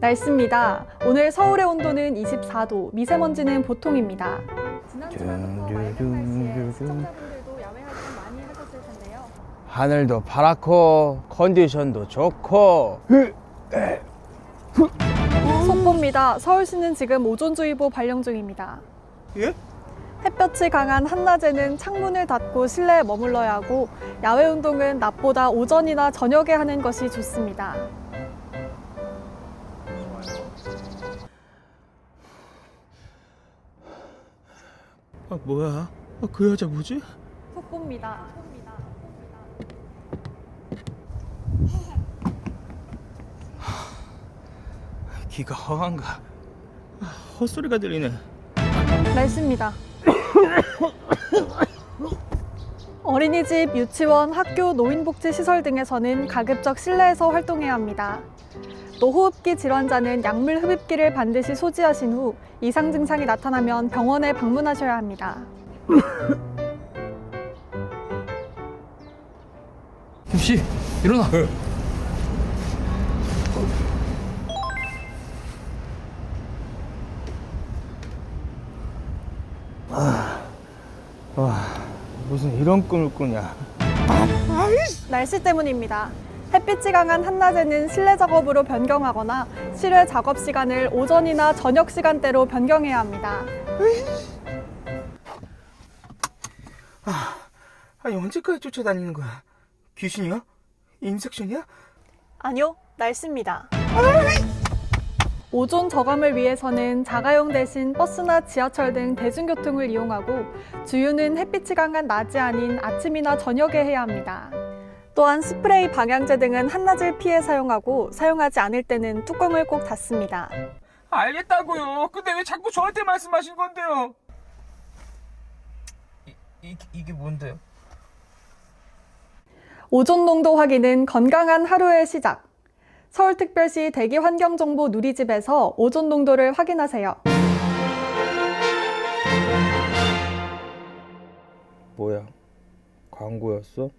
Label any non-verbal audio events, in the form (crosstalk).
날씨입니다. 오늘 서울의 온도는 24도, 미세먼지는 보통입니다. 지난주만으로 맑은 날씨에 시청자분들도 야외 활동 많이 하셨을 텐데요. 하늘도 파랗고 컨디션도 좋고 속보입니다. 서울시는 지금 오존주의보 발령 중입니다. 예? 햇볕이 강한 한낮에는 창문을 닫고 실내에 머물러야 하고 야외 운동은 낮보다 오전이나 저녁에 하는 것이 좋습니다. 아 뭐야? 아, 그 여자 뭐지? 속보입니다. 귀가 허한가? 아, 헛소리가 들리네. 날씨입니다. (coughs) 어린이집, 유치원, 학교, 노인복지시설 등에서는 가급적 실내에서 활동해야 합니다. 노호흡기 질환자는 약물 흡입기를 반드시 소지하신 후 이상 증상이 나타나면 병원에 방문하셔야 합니다. (laughs) 김씨 일어나 무슨 이런 꿈을 꾸냐 날씨 때문입니다. 햇빛이 강한 한낮에는 실내 작업으로 변경하거나 실외 작업 시간을 오전이나 저녁 시간대로 변경해야 합니다. 아니 언제까지 쫓아다니는 거야? 귀신이야? 인섹션이야? 아니요, 날씨입니다. 오존 저감을 위해서는 자가용 대신 버스나 지하철 등 대중교통을 이용하고 주유는 햇빛이 강한 낮이 아닌 아침이나 저녁에 해야 합니다. 또한 스프레이 방향제 등은 한낮을 피해 사용하고 사용하지 않을 때는 뚜껑을 꼭 닫습니다. 알겠다고요. 근데 왜 자꾸 저한테 말씀하신 건데요? 이, 이 이게 뭔데요? 오존 농도 확인은 건강한 하루의 시작. 서울특별시 대기환경정보 누리집에서 오존 농도를 확인하세요. 뭐야 광고였어?